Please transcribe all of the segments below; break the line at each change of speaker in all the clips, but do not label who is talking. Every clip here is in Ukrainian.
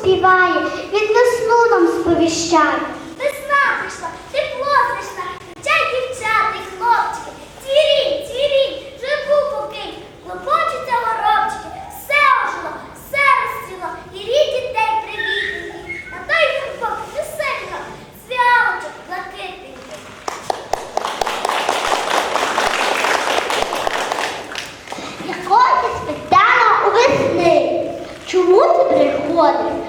співає, від весну нам сповіщає.
Весна прийшла, тепло знайшла, кричать дівчата і хлопчики. Цвірінь, цвірінь, живу покинь, клопочуться горобчики. Все ожило, все розцвіло, і рід дітей привітненький. На той футбол весело, свялочок блакитненький.
Якого ти спитала у весни? Чому ти приходиш?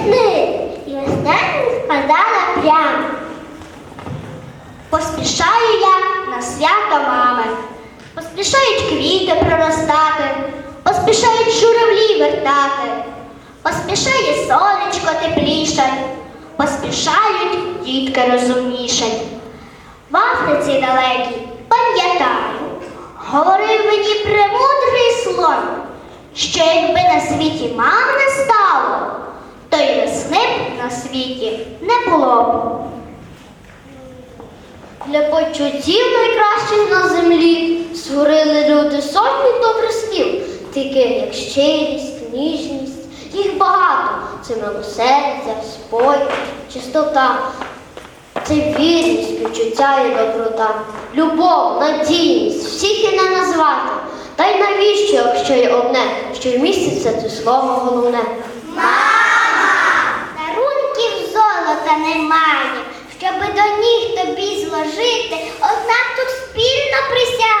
Поясни. І веснянка сказала прямо. Поспішаю я на свято мами. Поспішають квіти проростати, поспішають журавлі вертати, поспішає сонечко теплішать, поспішають дітки розумнішать. В Африці далекій, пам'ятаю, говорив мені премудрий слон, що якби на світі мам не стало, то й весни б на світі не було б. Для почуттів найкращих на землі створили люди сотні добрих слів, таких як щирість, ніжність, їх багато. Це милосердя, спокій, чистота. Це вірність, співчуття і доброта, любов, надійність, всіх і не назвати. Та й навіщо, якщо є одне, що й міститься це слово головне? Золота немає, щоби до ніг тобі зложити, однак тут спільно присягаю,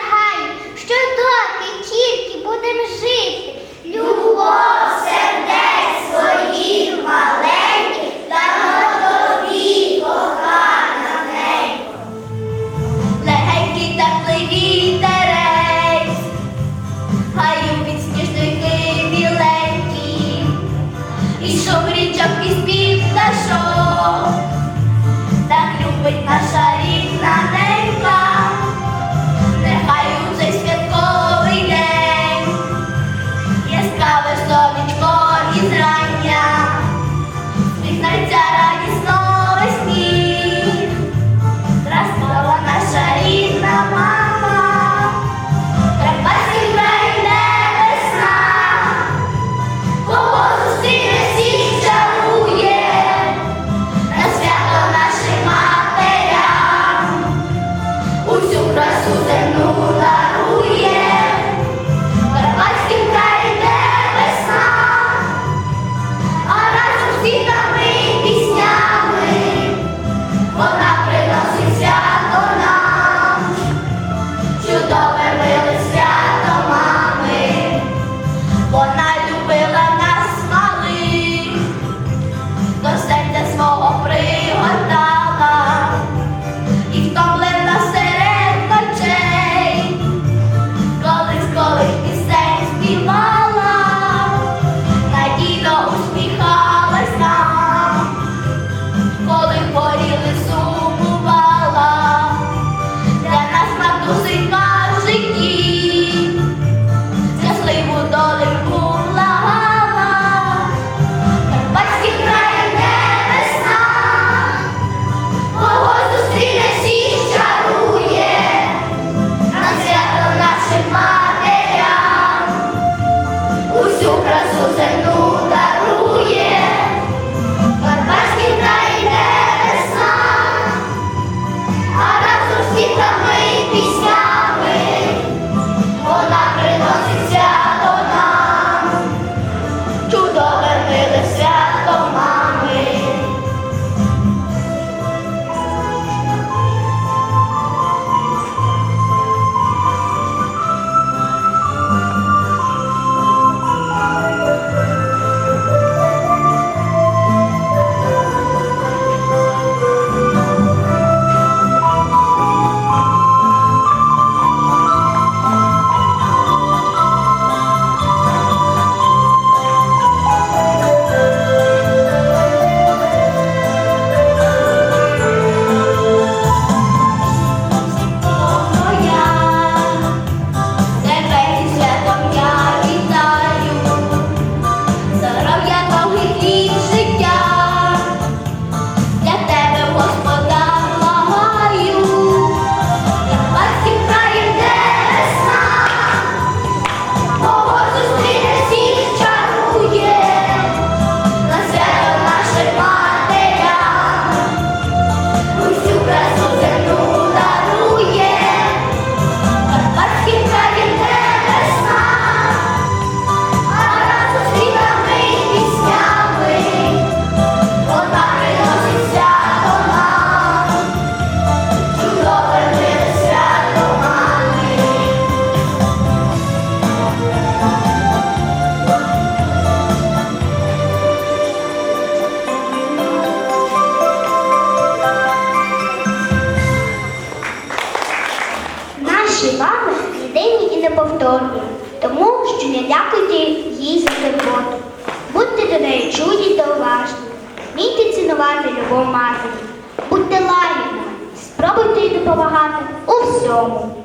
цінувати любов матері. Будьте лагідними, спробуйте їй допомагати у всьому.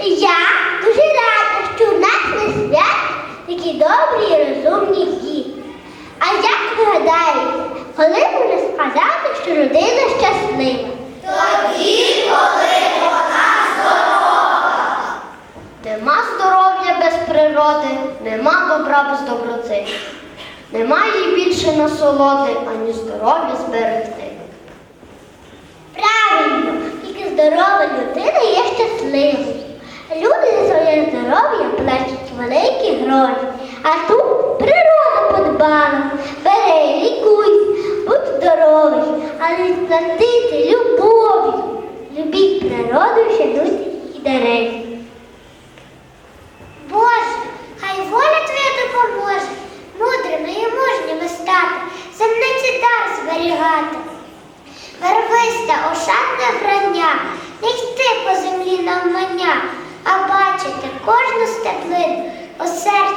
Я дуже рада, що у нас на свят такі добрі і розумні діти. А як ви гадаєте, коли можна сказати, що родина щаслива?
Нема здоров'я без природи, нема добра без доброти. Немає більше насолоди, ані здоров'я зберегти.
Правильно, тільки здорова людина є щасливою. Люди за своє здоров'я платять великі гроші, а тут природа подбала. Бери, лікуй, будь здоровий, але платити любов'ю. Любіть природу, шануйте її дерев.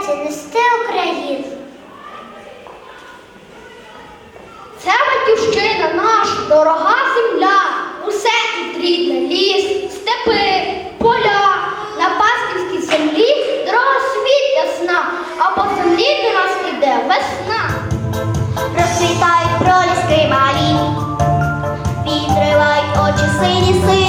Серці нести Україну.
Це батьківщина наша, дорога земля, усе тут рідне, ліс, степи, поля, на пасківській землі дорога світ ясна, а по землі до нас іде весна.
Розцвітають проліски малі, відривають очі сині сині,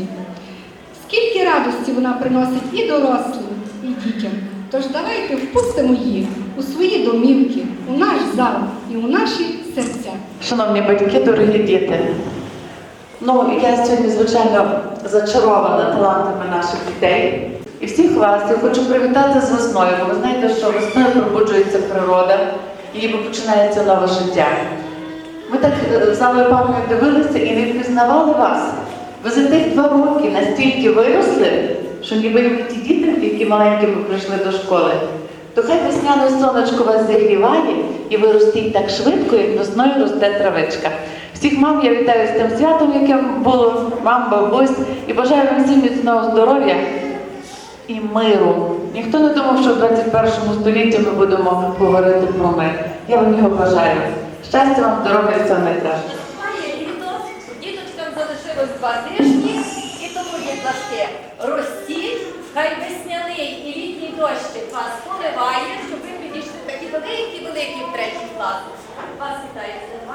молодості. Скільки радості вона приносить і дорослим, і дітям. Тож давайте впустимо її у свої домівки, у наш зал і у наші серця.
Шановні батьки, дорогі діти. Ну, я сьогодні, звичайно, зачарована талантами наших дітей. І всіх вас я хочу привітати з весною, бо ви знаєте, що весною пробуджується природа і ніби починається нове життя. Ми так е, з вами пам'ятаю дивилися і не впізнавали вас. Ви за тих два роки настільки виросли, що ніби як ті діти, які маленькими прийшли до школи, то хай весняне сонечко вас зігріває і ви ростіть так швидко, як весною росте травичка. Всіх мам я вітаю з тим святом, яке було мам, бабусь, і бажаю вам всім міцного здоров'я і миру. Ніхто не думав, що в 21 столітті ми будемо говорити про мир. Я вам його бажаю. Щастя вам, здоров'я і всього
два і тому, ласка, ростіть, хай весняний і літній дощик вас поливає, щоб ви підійшли такі великі-великі в третій клас. Вас вітаю з